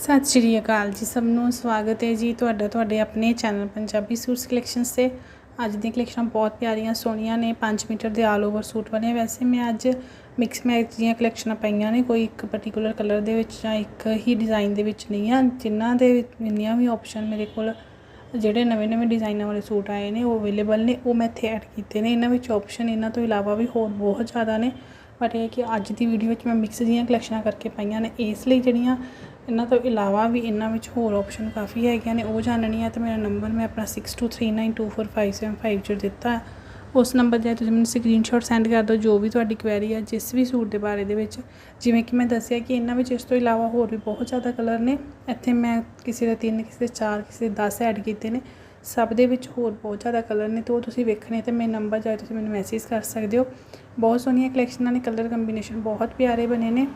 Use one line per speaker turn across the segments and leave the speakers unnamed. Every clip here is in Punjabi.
ਸਤਿ ਸ਼੍ਰੀ ਅਕਾਲ ਜੀ, ਸਭ ਨੂੰ ਸਵਾਗਤ ਹੈ ਜੀ ਤੁਹਾਡਾ, ਤੁਹਾਡੇ ਆਪਣੇ ਚੈਨਲ ਪੰਜਾਬੀ ਸੂਟਸ ਕਲੈਕਸ਼ਨਸ ਤੇ। ਅੱਜ ਦੀਆਂ ਕਲੈਕਸ਼ਨਾਂ ਬਹੁਤ ਪਿਆਰੀਆਂ, ਸੋਹਣੀਆਂ ਨੇ 5 ਮੀਟਰ ਦੇ ਆਲ ਓਵਰ ਸੂਟ ਬਣੇ। ਵੈਸੇ ਮੈਂ ਅੱਜ ਮਿਕਸ ਮੈਚ ਦੀਆਂ ਕਲੈਕਸ਼ਨਾਂ ਪਾਈਆਂ ਨੇ, ਕੋਈ ਇੱਕ ਪਾਰਟਿਕੂਲਰ ਕਲਰ ਦੇ ਵਿੱਚ ਜਾਂ ਇੱਕ ਹੀ ਡਿਜ਼ਾਈਨ ਦੇ ਵਿੱਚ ਨਹੀਂ ਆ। ਜਿਨ੍ਹਾਂ ਦੇ ਵਿੱਚ ਜਿੰਨੀਆਂ ਵੀ ਆਪਸ਼ਨ ਮੇਰੇ ਕੋਲ ਜਿਹੜੇ ਨਵੇਂ ਨਵੇਂ ਡਿਜ਼ਾਈਨਾਂ ਵਾਲੇ ਸੂਟ ਆਏ ਨੇ, ਉਹ ਅਵੇਲੇਬਲ ਨੇ, ਉਹ ਮੈਂ ਇੱਥੇ ਐਡ ਕੀਤੇ ਨੇ। ਇਹਨਾਂ ਵਿੱਚ ਆਪਸ਼ਨ ਇਹਨਾਂ ਤੋਂ ਇਲਾਵਾ ਵੀ ਹੋਰ ਬਹੁਤ ਜ਼ਿਆਦਾ ਨੇ। ਬਟ ਇਹ ਕਿ ਅੱਜ ਦੀ ਵੀਡੀਓ ਵਿੱਚ ਮੈਂ ਮਿਕਸ ਦੀਆਂ ਕਲੈਕਸ਼ਨਾਂ ਕਰਕੇ ਪਾਈਆਂ ਨੇ। ਇਸ ਲਈ ਜਿਹੜੀਆਂ ਇਹਨਾਂ ਤੋਂ ਇਲਾਵਾ ਵੀ ਇਹਨਾਂ ਵਿੱਚ ਹੋਰ ਆਪਸ਼ਨ ਕਾਫੀ ਹੈਗੀਆਂ ਨੇ, ਉਹ ਜਾਣਨੀ ਹੈ ਤੇ ਮੇਰਾ ਨੰਬਰ ਮੈਂ ਆਪਣਾ 6239245750 ਦਿੱਤਾ। ਉਸ ਨੰਬਰ 'ਤੇ ਤੁਸੀਂ ਮੈਨੂੰ ਸਕਰੀਨਸ਼ਾਟ ਸੈਂਡ ਕਰ ਦਿਓ, ਜੋ ਵੀ ਤੁਹਾਡੀ ਕੁਐਰੀ ਹੈ ਜਿਸ ਵੀ ਸੂਟ ਦੇ ਬਾਰੇ ਦੇ ਵਿੱਚ। ਜਿਵੇਂ ਕਿ ਮੈਂ ਦੱਸਿਆ ਕਿ ਇਹਨਾਂ ਵਿੱਚ ਇਸ ਤੋਂ ਇਲਾਵਾ ਹੋਰ ਵੀ ਬਹੁਤ ਜ਼ਿਆਦਾ ਕਲਰ ਨੇ। ਇੱਥੇ ਮੈਂ ਕਿਸੇ ਦੇ ਤਿੰਨ, ਕਿਸੇ ਦੇ ਚਾਰ, ਕਿਸੇ ਦੇ 10 ਐਡ ਕੀਤੇ ਨੇ। ਸਭ ਦੇ ਵਿੱਚ ਹੋਰ ਬਹੁਤ ਜ਼ਿਆਦਾ ਕਲਰ ਨੇ, ਤੇ ਉਹ ਤੁਸੀਂ ਵੇਖਣੇ ਤੇ ਮੇਰੇ ਨੰਬਰ ਜਾਏ ਤੁਸੀਂ ਮੈਨੂੰ ਮੈਸੇਜ ਕਰ ਸਕਦੇ ਹੋ। ਬਹੁਤ ਸੋਹਣੀਆਂ ਕਲੈਕਸ਼ਨਾਂ ਨੇ ਕਲਰ ਕੰਬੀਨੇਸ਼ਨ ਬਹੁਤ ਪਿਆਰੇ ਬਣੇ ਨੇ।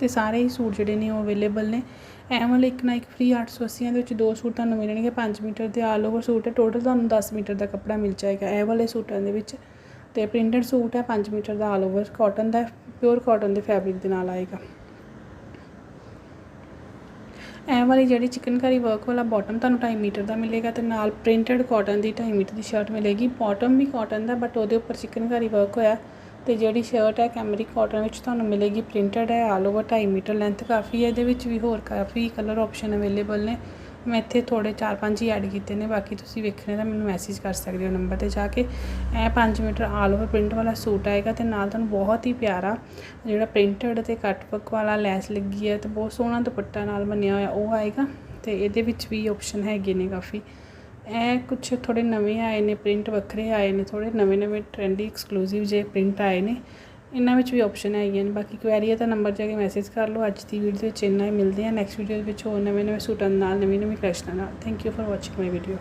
ਤੇ ਸਾਰੇ ਹੀ ਸੂਟ ਜਿਹੜੇ ਨੇ ਉਹ ਅਵੇਲੇਬਲ ਨੇ। ਐ ਵਾਲੇ ਇੱਕ ਨਾ ਇੱਕ ਫ੍ਰੀ 880 ਦੇ ਵਿੱਚ ਦੋ ਸੂਟ ਤੁਹਾਨੂੰ ਮਿਲਣਗੇ 5 ਮੀਟਰ ਦੇ ਆਲ ਓਵਰ ਸੂਟ ਹੈ। ਟੋਟਲ ਤੁਹਾਨੂੰ 10 ਮੀਟਰ ਦਾ ਕੱਪੜਾ ਮਿਲ ਜਾਏਗਾ ਇਹ ਵਾਲੇ ਸੂਟਾਂ ਦੇ ਵਿੱਚ। ਤੇ ਪ੍ਰਿੰਟਡ ਸੂਟ ਹੈ 5 ਮੀਟਰ ਦਾ ਆਲ ਓਵਰ ਕਾਟਨ ਦਾ ਪਿਓਰ ਕਾਟਨ ਦੇ ਫੈਬਰਿਕ ਦੇ ਨਾਲ ਆਏਗਾ। ਐ ਵਾਲੀ ਜਿਹੜੀ ਚਿਕਨਕਾਰੀ ਵਰਕ ਵਾਲਾ ਬਾਟਮ ਤੁਹਾਨੂੰ 2.5 ਮੀਟਰ ਦਾ ਮਿਲੇਗਾ ਤੇ ਨਾਲ ਪ੍ਰਿੰਟਡ ਕਾਟਨ ਦੀ 2.5 ਮੀਟਰ ਦੀ ਸ਼ਰਟ ਮਿਲੇਗੀ। ਬਾਟਮ ਵੀ ਕਾਟਨ ਦਾ ਬਟ ਉਹਦੇ ਉੱਪਰ ਚਿਕਨਕਾਰੀ ਵਰਕ ਹੋਇਆ। ਤੇ ਜਿਹੜੀ ਸ਼ਰਟ ਹੈ ਕੈਮਰੀ ਕਾਟਨ ਵਿੱਚ ਤੁਹਾਨੂੰ ਮਿਲੇਗੀ ਪ੍ਰਿੰਟਡ ਹੈ ਆਲ ਓਵਰ 2.5 ਮੀਟਰ ਲੈਂਥ ਕਾਫੀ ਹੈ, ਇਹਦੇ ਵਿੱਚ ਵੀ ਹੋਰ ਕਾਫੀ ਕਲਰ ਆਪਸ਼ਨ ਅਵੇਲੇਬਲ ਨੇ। ਮੈਂ ਇੱਥੇ ਥੋੜੇ 4-5 ਹੀ ਐਡ ਕੀਤੇ ਨੇ, ਬਾਕੀ ਤੁਸੀਂ ਵੇਖਣੇ ਤਾਂ ਮੈਨੂੰ ਮੈਸੇਜ ਕਰ ਸਕਦੇ ਹੋ ਨੰਬਰ ਤੇ ਜਾ ਕੇ। ਇਹ 5 ਮੀਟਰ ਆਲ ਓਵਰ ਪ੍ਰਿੰਟ ਵਾਲਾ ਸੂਟ ਆਏਗਾ ਤੇ ਨਾਲ ਤੁਹਾਨੂੰ ਬਹੁਤ ਹੀ ਪਿਆਰਾ ਜਿਹੜਾ ਪ੍ਰਿੰਟਡ ਤੇ ਕੱਟ ਵਰਕ ਵਾਲਾ ਲੈਸ ਲੱਗੀ ਹੈ ਤੇ ਬਹੁਤ ਸੋਹਣਾ ਦੁਪੱਟਾ ਨਾਲ ਬਣਿਆ ਹੋਇਆ ਉਹ ਆਏਗਾ ਤੇ ਇਹਦੇ ਵਿੱਚ ਵੀ ਆਪਸ਼ਨ ਹੈਗੇ ਨੇ ਕਾਫੀ। ਇਹ ਕੁਝ ਥੋੜੇ ਨਵੇਂ ਆਏ ਨੇ ਪ੍ਰਿੰਟ ਵੱਖਰੇ ਆਏ ਨੇ ਥੋੜੇ ਨਵੇਂ ਨਵੇਂ ਟ੍ਰੈਂਡੀ ਐਕਸਕਲੂਸਿਵ ਜੇ ਪ੍ਰਿੰਟ ਆਏ ਨੇ। ਇਹਨਾਂ ਵਿੱਚ ਵੀ ਆਪਸ਼ਨ ਹੈਗੀਆਂ ਨੇ, ਬਾਕੀ ਕੁਐਰੀ ਹੈ ਤਾਂ ਨੰਬਰ ਜਾ ਕੇ ਮੈਸੇਜ ਕਰ ਲਓ। ਅੱਜ ਦੀ ਵੀਡੀਓ ਵਿੱਚ ਇੰਨਾ ਹੀ, ਮਿਲਦੇ ਆ ਨੈਕਸਟ ਵੀਡੀਓ ਵਿੱਚ ਹੋਰ ਨਵੇਂ ਨਵੇਂ ਸੂਟਾਂ ਨਾਲ, ਨਵੀਂ ਨਵੀਂ ਕਲੈਕਸ਼ਨਾਂ ਨਾਲ। Thank you for watching my video